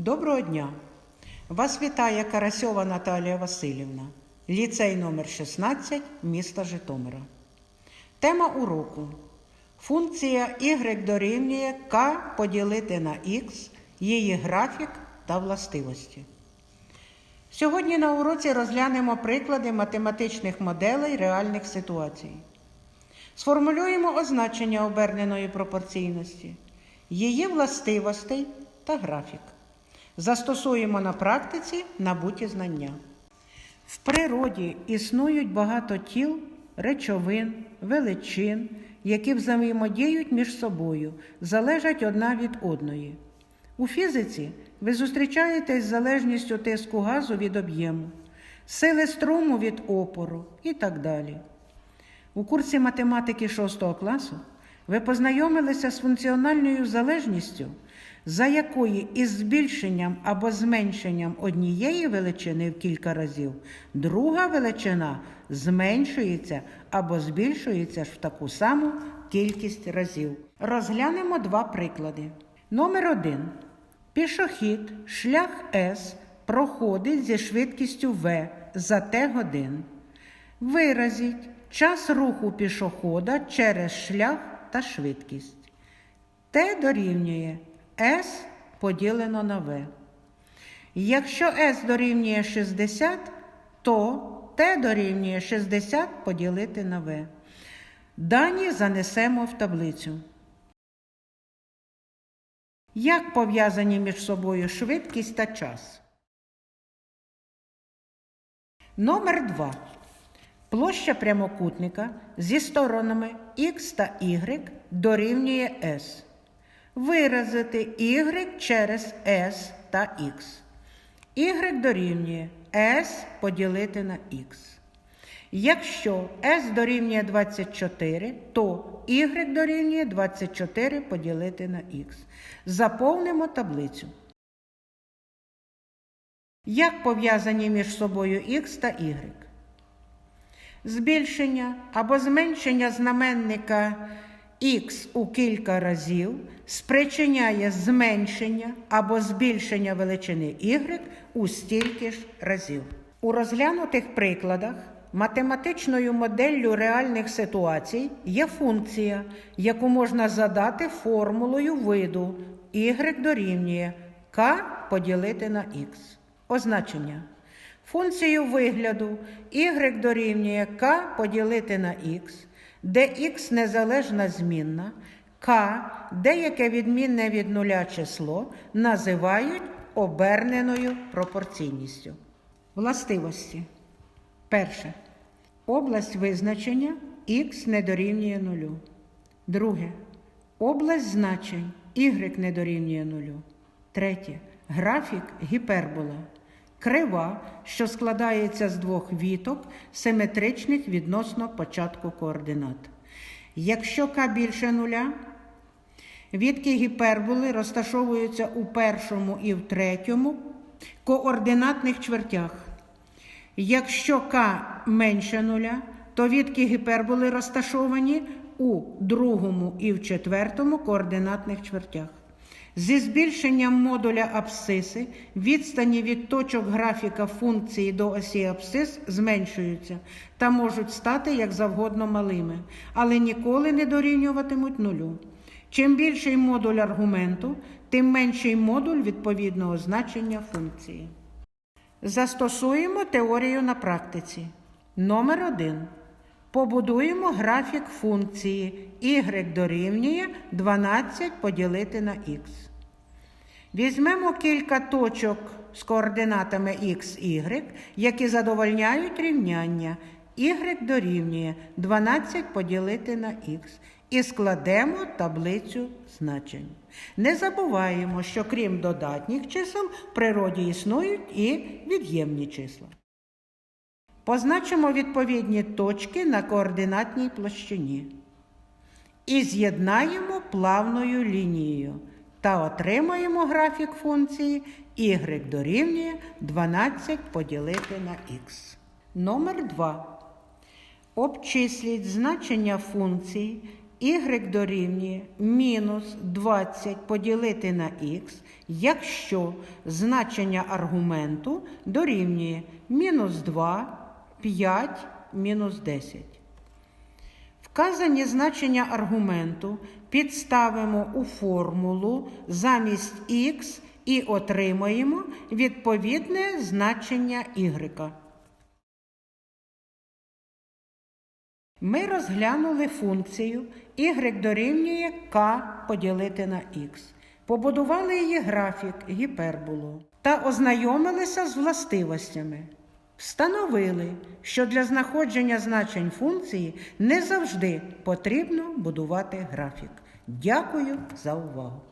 Доброго дня! Вас вітає Карасьова Наталія Васильівна, ліцей номер 16 міста Житомира. Тема уроку. Функція y дорівнює k поділити на x, її графік та властивості. Сьогодні на уроці розглянемо приклади математичних моделей реальних ситуацій. Сформулюємо означення оберненої пропорційності, її властивостей та графік. Застосуємо на практиці набуті знання. В природі існують багато тіл, речовин, величин, які взаємодіють між собою, залежать одна від одної. У фізиці ви зустрічаєтесь з залежністю тиску газу від об'єму, сили струму від опору і так далі. У курсі математики 6 класу ви познайомилися з функціональною залежністю, за якої із збільшенням або зменшенням однієї величини в кілька разів, друга величина зменшується або збільшується ж в таку саму кількість разів. Розглянемо два приклади. Номер один. Пішохід, шлях С проходить зі швидкістю В за Т годин. Виразіть час руху пішохода через шлях та швидкість. Т дорівнює С поділено на В. Якщо С дорівнює 60, то Т дорівнює 60 поділити на В. Дані занесемо в таблицю. Як пов'язані між собою швидкість та час? Номер 2. Площа прямокутника зі сторонами х та y дорівнює s. Виразити y через s та x. y дорівнює s поділити на x. Якщо s дорівнює 24, то y дорівнює 24 поділити на x. Заповнимо таблицю. Як пов'язані між собою х та y? Збільшення або зменшення знаменника х у кілька разів спричиняє зменшення або збільшення величини y у стільки ж разів. У розглянутих прикладах математичною моделлю реальних ситуацій є функція, яку можна задати формулою виду y дорівнює k поділити на x. Означення. Функцію вигляду y дорівнює k поділити на x, де x незалежна змінна, k деяке відмінне від нуля число називають оберненою пропорційністю. Властивості. Перше. Область визначення x не дорівнює нулю. Друге. Область значень y не дорівнює нулю. Третє. Графік гіпербола. Крива, що складається з двох віток, симетричних відносно початку координат. Якщо k більше нуля, вітки гіперболи розташовуються у першому і в третьому координатних чвертях. Якщо k менше нуля, то відки гіперболи розташовані у другому і в четвертому координатних чвертях. Зі збільшенням модуля абсциси відстані від точок графіка функції до осі абсцис зменшуються та можуть стати як завгодно малими, але ніколи не дорівнюватимуть нулю. Чим більший модуль аргументу, тим менший модуль відповідного значення функції. Застосуємо теорію на практиці. Номер 1. Побудуємо графік функції y дорівнює 12 поділити на x. Візьмемо кілька точок з координатами x, y, які задовольняють рівняння y дорівнює 12 поділити на x і складемо таблицю значень. Не забуваємо, що крім додатніх чисел в природі існують і від'ємні числа. Позначимо відповідні точки на координатній площині. І з'єднаємо плавною лінією та отримаємо графік функції y дорівнює 12 поділити на х. Номер 2. Обчисліть значення функції y дорівнює мінус 20 поділити на х, якщо значення аргументу дорівнює мінус 2, 5, мінус 10. Вказані значення аргументу підставимо у формулу замість х і отримаємо відповідне значення y. Ми розглянули функцію y дорівнює k поділити на x. Побудували її графік гіперболу та ознайомилися з властивостями. Встановили, що для знаходження значень функції не завжди потрібно будувати графік. Дякую за увагу!